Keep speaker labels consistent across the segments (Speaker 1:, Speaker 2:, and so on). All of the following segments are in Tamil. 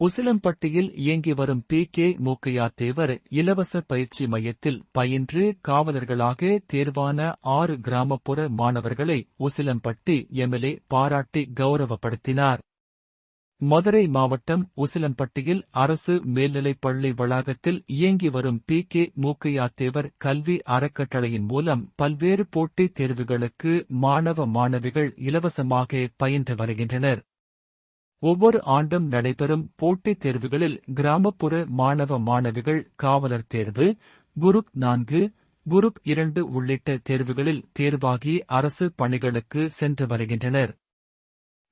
Speaker 1: உசிலம்பட்டியில் இயங்கி வரும் பி. கே. மூக்கையா தேவர் இலவச பயிற்சி மையத்தில் பயின்று காவலர்களாக தேர்வான ஆறு கிராமப்புற மாணவர்களை உசிலம்பட்டி எம்எல்ஏ பாராட்டி கௌரவப்படுத்தினார். மதுரை மாவட்டம் உசிலம்பட்டியில் அரசு மேல்நிலைப் பள்ளி வளாகத்தில் இயங்கி வரும் பி. கே. மூக்கையா தேவர் கல்வி அறக்கட்டளையின் மூலம் பல்வேறு போட்டித் தேர்வுகளுக்கு மாணவ மாணவிகள் இலவசமாக பயின்று வருகின்றனர். ஒவ்வொரு ஆண்டும் நடைபெறும் போட்டித் தேர்வுகளில் கிராமப்புற மாணவ மாணவிகள் காவலர் தேர்வு குருப் நான்கு குருப் இரண்டு உள்ளிட்ட தேர்வுகளில் தேர்வாகி அரசு பணிகளுக்கு சென்று வருகின்றனர்.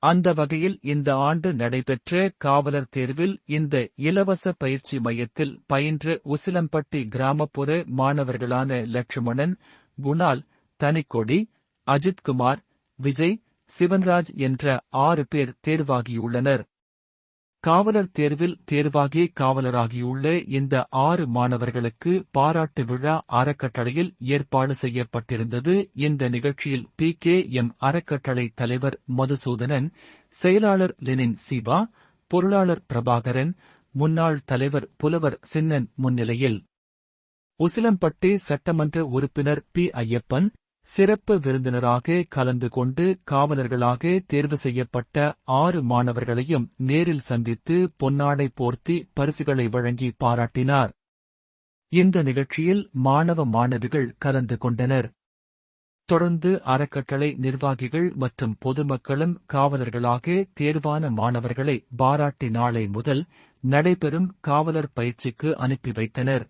Speaker 1: அந்த வகையில் இந்த ஆண்டு நடைபெற்ற காவலர் தேர்வில் இந்த இலவச பயிற்சி மையத்தில் பயின்ற உசிலம்பட்டி கிராமப்புற மாணவர்களான லட்சுமணன் குணால் தனிக்கொடி அஜித்குமார் விஜய் சிவன்ராஜ் என்ற ஆறு பேர் தேர்வாகியுள்ளனர். காவலர் தேர்வில் தேர்வாகி காவலராகியுள்ள இந்த ஆறு மாணவர்களுக்கு பாராட்டு விழா அறக்கட்டளையில் ஏற்பாடு செய்யப்பட்டிருந்தது இந்த நிகழ்ச்சியில் பி. கே. எம். அறக்கட்டளை தலைவர் மதுசூதனன் செயலாளர் லெனின் சிவா பொருளாளர் பிரபாகரன் முன்னாள் தலைவர் புலவர் சின்னன் முன்னிலையில். உசிலம்பட்டி சட்டமன்ற உறுப்பினர் பி. ஐயப்பன் சிறப்பு விருந்தினராக கலந்து கொண்டு காவலர்களாக தேர்வு செய்யப்பட்ட ஆறு மாணவர்களையும் நேரில் சந்தித்து பொன்னாடை போர்த்தி பரிசுகளை வழங்கி பாராட்டினார். இந்த நிகழ்ச்சியில் மாணவ மாணவிகள் கலந்து கொண்டனர். தொடர்ந்து அறக்கட்டளை நிர்வாகிகள் மற்றும் பொதுமக்களும் காவலர்களாக தேர்வான மாணவர்களை பாராட்டி நாளை முதல் நடைபெறும் காவலர் பயிற்சிக்கு அனுப்பி வைத்தனர்.